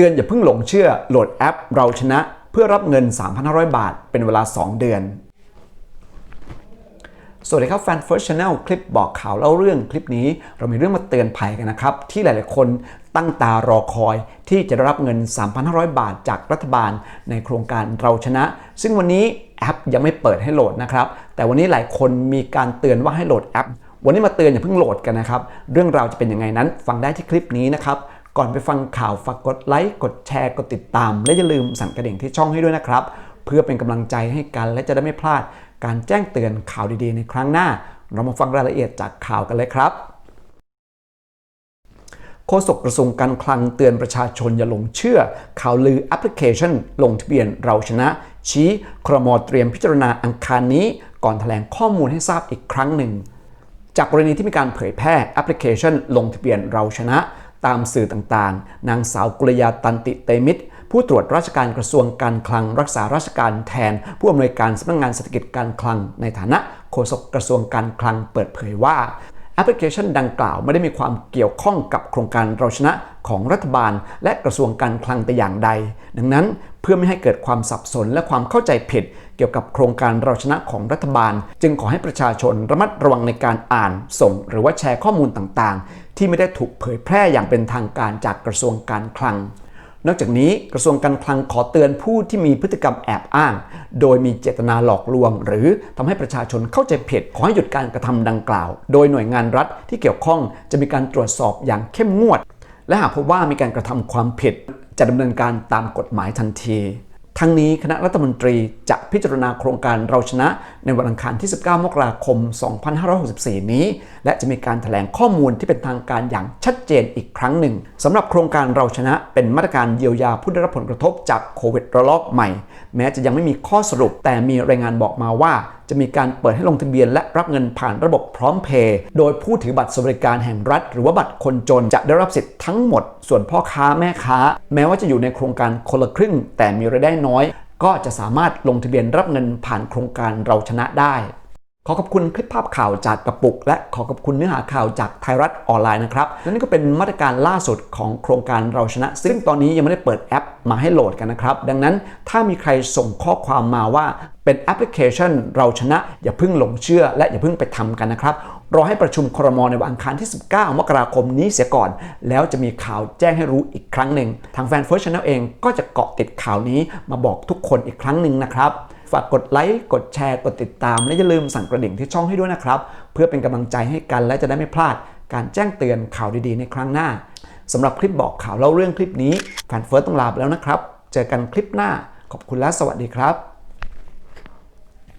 เตือนอย่าเพิ่งหลงเชื่อโหลดแอป เราชนะเพื่อรับเงิน 3,500 บาท เป็นเวลา 2 เดือน สวัสดีครับแฟน First Channel คลิปบอกข่าวเล่าเรื่องคลิปนี้เรามีเรื่องมาเตือนภัยกันนะครับ ที่หลาย ๆ คนตั้งตารอคอยที่จะได้รับเงิน 3,500 บาทจากรัฐบาลในโครงการเราชนะ ซึ่งวันนี้แอปยังไม่เปิดให้โหลดนะครับ แต่วันนี้หลายคนมีการเตือนว่าให้โหลดแอป วันนี้มาเตือนอย่าเพิ่งโหลดกันนะครับ เรื่องราวจะเป็นยังไงนั้น ฟังได้ที่คลิปนี้นะครับ ก่อนไปฟังข่าวฝากกดไลค์กดแชร์กดติดตาม และอย่าลืมสั่นกระดิ่งที่ช่องให้ด้วยนะครับ เพื่อเป็นกำลังใจให้กันและจะได้ไม่พลาด การแจ้งเตือนข่าวดีๆ ในครั้งหน้า เรามาฟังรายละเอียดจากข่าวกันเลยครับโฆษกกระทรวงการคลังเตือนประชาชนอย่าหลงเชื่อ ข่าวลือแอปพลิเคชัน ลงทะเบียนเราชนะ ชี้ครมเตรียมพิจารณาอังคารนี้ ก่อนแถลงข้อมูลให้ทราบอีกครั้งหนึ่ง จากกรณีที่มีการเผยแพร่แอปพลิเคชัน ลงทะเบียนเราชนะ ตามสื่อต่างๆ นางสาวกุลยาตันติเตมิตร ผู้ตรวจราชการกระทรวงการคลังรักษาราชการแทน ผู้อำนวยการสำนักงานเศรษฐกิจการคลัง ในฐานะโฆษกกระทรวงการคลังเปิดเผยว่าแอปพลิเคชันดังกล่าวไม่ได้มีความเกี่ยวข้องกับโครงการเราชนะของรัฐบาล และกระทรวงการคลังแต่อย่างใด ดังนั้น พื่อไม่ให้เกิดความสับสนและความเข้าใจผิด เกี่ยวกับโครงการเราชนะของรัฐบาล จึงขอให้ประชาชนระมัดระวังในการอ่านส่ง หรือว่าแชร์ข้อมูลต่างๆ ที่ไม่ได้ถูกเผยแพร่อย่างเป็นทางการจากกระทรวงการคลังนอกจากนี้กระทรวงการคลังขอเตือนผู้ที่มีพฤติกรรมแอบอ้าง โดยมีเจตนาหลอกลวง หรือทำให้ประชาชนเข้าใจผิดขอให้หยุดการกระทำดังกล่าว โดยหน่วยงานรัฐที่เกี่ยวข้องจะมีการตรวจสอบอย่างเข้มงวด และหากพบว่ามีการกระทำความผิด จะดำเนินการตามกฎหมายทันที ทั้งนี้คณะรัฐมนตรีจะพิจารณาโครงการเราชนะในวันอังคารที่ 19 มกราคม 2564 นี้ และจะมีการถแถลงข้อมูลที่เป็นทางการอย่างชัดเจนอีกครั้งหนึ่งสำหรับโครงการเราชนะเป็นมาตรการเยียวยาผู้ได้รับผลกระทบจากโควิดระลอกใหม่ แม้จะยังไม่มีข้อสรุปแต่มีรายงานบอกมาว่า จะมีการเปิดให้ลงทะเบียนและรับเงินผ่านระบบพร้อมเพย์โดยผู้ถือบัตรสวัสดิการแห่งรัฐ หรือว่าบัตรคนจนจะได้รับสิทธิ์ทั้งหมด ส่วนพ่อค้าแม่ค้า แม้ว่าจะอยู่ในโครงการคนละครึ่ง แต่มีรายได้น้อย ก็จะสามารถลงทะเบียนรับเงินผ่านโครงการเราชนะได้ ขอขอบคุณคลิปภาพข่าวจากกระปุก และขอขอบคุณเนื้อหาข่าวจากไทยรัฐออนไลน์นะครับและนี่ก็เป็นมาตรการล่าสุดของโครงการเราชนะ ซึ่งตอนนี้ยังไม่ได้เปิดแอปมาให้โหลดกันนะครับ ดังนั้นถ้ามีใครส่งข้อความมาว่าเป็นแอปพลิเคชัน เราชนะ อย่าเพิ่งหลงเชื่อ และอย่าเพิ่งไปทำกันนะครับรอให้ประชุมครมในวันอังคารที่ 19 มกราคมนี้เสียก่อน แล้วจะมีข่าวแจ้งให้รู้อีกครั้งหนึ่ง ทางแฟน First Channel เองก็จะเกาะติดข่าวนี้มาบอกทุกคนอีกครั้งหนึ่งนะครับ ฝากกดไลค์กดแชร์กดติดตาม และอย่าลืมสั่นกระดิ่งที่ช่องให้ด้วยนะครับ เพื่อเป็นกำลังใจให้กันและจะได้ไม่พลาด การแจ้งเตือนข่าวดีๆ ในครั้งหน้าสำหรับคลิปบอกข่าวเล่าเรื่องคลิปนี้แฟนเฟิร์สต้องลาไปแล้วนะครับ เจอกันคลิปหน้าขอบคุณและสวัสดีครับ